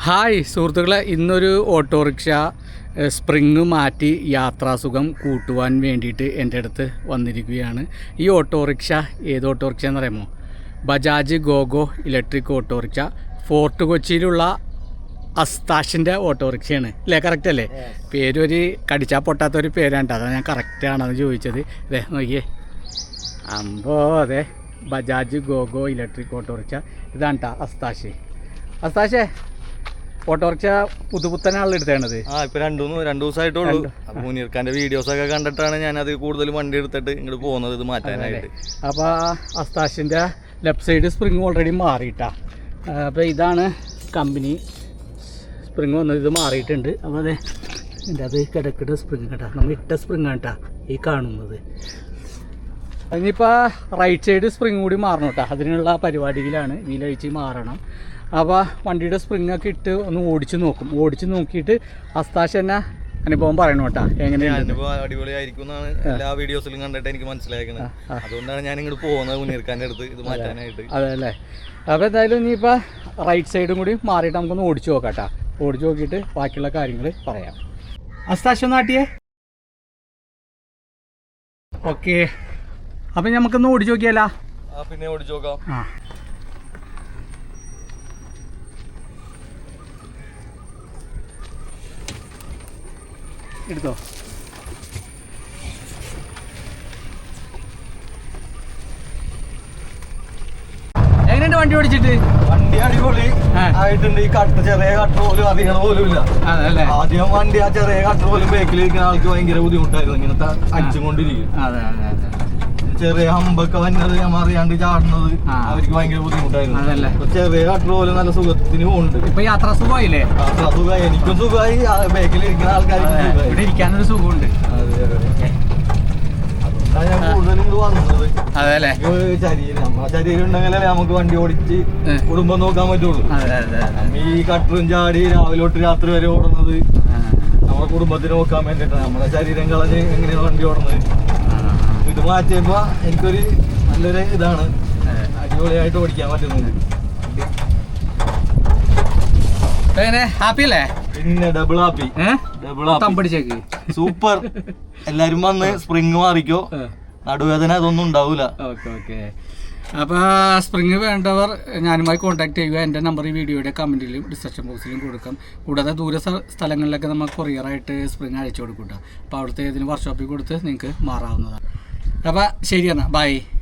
Hi സുഹൃത്തുക്കളെ. ഇന്നൊരു autorickshaw spring മാറ്റി യാത്രാസുഖം കൂട്ടുവാൻ വേണ്ടിയിട്ട് എന്റെ അടുത്ത് വന്നിരിക്കുകയാണ്. ഈ ഓട്ടോറിക്ഷ ഏത് ഓട്ടോറിക്ഷ എന്നറിയാമോ? Bajaj Gogo electric auto rickshaw. Fort കൊച്ചിയിലുള്ള അസ്താഷിന്റെ ഓട്ടോറിക്ഷയാണ്. അല്ലേ? കറക്റ്റ് അല്ലേ? പേരൊരു കടിച്ചാൽ പൊട്ടാത്തൊരു പേരാണ് അതാണ് ഞാൻ കറക്റ്റാണെന്ന് ചോദിച്ചത്. അതെ നോക്കിയേ. അമ്പോ അതെ ബജാജ് ഗോഗോ ഇലക്ട്രിക് ഓട്ടോറിക്ഷ. ഇതാണ് കേട്ടോ അസ്താഷ്. അസ്താഷേ ഓട്ടോറിക്ഷ പുതുപുത്തനാണല്ലോ എടുത്തേണത് ആ ഇപ്പൊ രണ്ടു രണ്ടു ദിവസമായിട്ടുള്ളൂ അപ്പൊ മുനീർഖാന്റെ വീഡിയോസ് ഒക്കെ കണ്ടിട്ടാണ് ഞാൻ അത് കൂടുതൽ വണ്ടി എടുത്തിട്ട് ഇങ്ങോട്ട് പോകുന്നത് ഇത് മാറ്റാനായിട്ട്. അപ്പൊ അസ്താഷിന്റെ ലെഫ്റ്റ് സൈഡ് സ്പ്രിങ് ഓൾറെഡി മാറിയിട്ടാ. അപ്പൊ ഇതാണ് കമ്പനി സ്പ്രിങ് വന്നത്. ഇത് മാറിയിട്ടുണ്ട്. അപ്പോൾ അതെ എന്റെ അത് കിടക്കിട്ട് സ്പ്രിങ് കേട്ടാ നമ്മൾ ഇട്ട സ്പ്രിങ് കേട്ടാ ഈ കാണുന്നത്. ഇനിയിപ്പോൾ റൈറ്റ് സൈഡ് സ്പ്രിങ് കൂടി മാറണം കേട്ടോ അതിനുള്ള പരിപാടിയിലാണ്. വീലഴിച്ച് മാറണം. അപ്പോൾ വണ്ടിയുടെ സ്പ്രിങ്ങൊക്കെ ഇട്ട് ഒന്ന് ഓടിച്ചു നോക്കും. ഓടിച്ചു നോക്കിയിട്ട് അസ്താശ തന്നെ അനുഭവം പറയണം കേട്ടാ. എങ്ങനെയാണ് അനുഭവം അടിപൊളിയായിരിക്കും എന്നാണ് എല്ലാ വീഡിയോസിലും കണ്ടിട്ട് എനിക്ക് മനസ്സിലാക്കുന്നത് അതുകൊണ്ടാണ് ഞാൻ ഇങ്ങോട്ട് പോകുന്നത് മുനീർഖാന്റെ അടുത്ത് ഇത് മാറ്റാനായിട്ട്. അതെ അല്ലേ? അപ്പോൾ എന്തായാലും ഇനിയിപ്പോൾ റൈറ്റ് സൈഡും കൂടി മാറിയിട്ട് നമുക്കൊന്ന് ഓടിച്ചു നോക്കാം കേട്ടോ. ഓടിച്ചു നോക്കിയിട്ട് ബാക്കിയുള്ള കാര്യങ്ങൾ പറയാം. അസ്താശ നാട്ടിയേ ഓക്കെ അപ്പം നമുക്കൊന്ന് ഓടിച്ചു നോക്കിയാലോ? പിന്നെ ഓടിച്ചു നോക്കാം. ആ. എടുത്തോ. എങ്ങനെയുണ്ട് വണ്ടി ഓടിച്ചിട്ട്? വണ്ടി അടിപൊളി. ആയിട്ടുണ്ട്. ഈ കട്ട് ചെറിയ കട്ട് പോലും അറിയണ പോലും ഇല്ല ആദ്യം വണ്ടി ആ ചെറിയ കട്ട് പോലും ബേക്കിൽ ഇരിക്കുന്ന ആൾക്ക് ഭയങ്കര ബുദ്ധിമുട്ടായിരുന്നു. ഇങ്ങനത്തെ അടിച്ചുകൊണ്ടിരിക്കും അതെ അതെ അതെ. ചെറിയ ഹമ്പൊക്കെ വന്നത് ഞാൻ അറിയാണ്ട് ചാടുന്നത്. അവർക്ക് ഭയങ്കര ബുദ്ധിമുട്ടായിരുന്നു. ചെറിയ കട്ട് പോലെ നല്ല സുഖത്തിന് പോകുന്നുണ്ട് ഇപ്പൊ യാത്ര സുഖമായില്ലേ? യാത്ര സുഖമായി. എനിക്കും സുഖമായി. ബേക്കിൽ ഇരിക്കുന്ന ആൾക്കാർക്ക് ഇവിടെ ഇരിക്കാനൊരു സുഖമുണ്ട്. ശരീരം. നമ്മളെ ശരീരം ഉണ്ടെങ്കിലേ നമുക്ക് വണ്ടി ഓടിച്ച്. കുടുംബം നോക്കാൻ പറ്റുള്ളൂ. ഈ കട്ടറും ചാടി രാവിലെ തൊട്ട് രാത്രി വരെ ഓടുന്നത് നമ്മുടെ കുടുംബത്തിന് നോക്കാൻ വേണ്ടിയിട്ടാണ്. നമ്മുടെ ശരീരം കളഞ്ഞ് എങ്ങനെയാണ് വണ്ടി ഓടുന്നത്? ഇത് മാറ്റിയപ്പോ എനിക്കൊരു നല്ലൊരു ഇതാണ്. അടിപൊളിയായിട്ട് ഓടിക്കാൻ എങ്ങനെ? ഹാപ്പി അല്ലേ? പിന്നെ ഡബിൾ ഹാപ്പി ഡബിൾ ഹാപ്പി തമ്പടിച്ചേക്ക്. സൂപ്പർ എല്ലാരും വന്ന് സ്പ്രിങ് മാറിക്കോ. നടുവേദന അതൊന്നും ഉണ്ടാവൂല. Okay okay. അപ്പോൾ സ്പ്രിങ് വേണ്ടവർ ഞാനുമായി കോൺടാക്ട് ചെയ്യുക. എന്റെ നമ്പർ ഈ വീഡിയോയുടെ കമന്റിലും ഡിസ്ക്രിപ്ഷൻ ബോക്സിലും കൊടുക്കാം. കൂടാതെ ദൂര സ്ഥ- സ്ഥലങ്ങളിലൊക്കെ നമ്മൾ കൊറിയറായിട്ട് സ്പ്രിങ് അയച്ചു കൊടുക്കുക അപ്പോൾ അവിടുത്തെ ഏതെങ്കിലും വർക്ക്ഷോപ്പിൽ കൊടുത്ത് നിങ്ങൾക്ക് മാറാവുന്നതാണ്. berapa? Seri anak bye.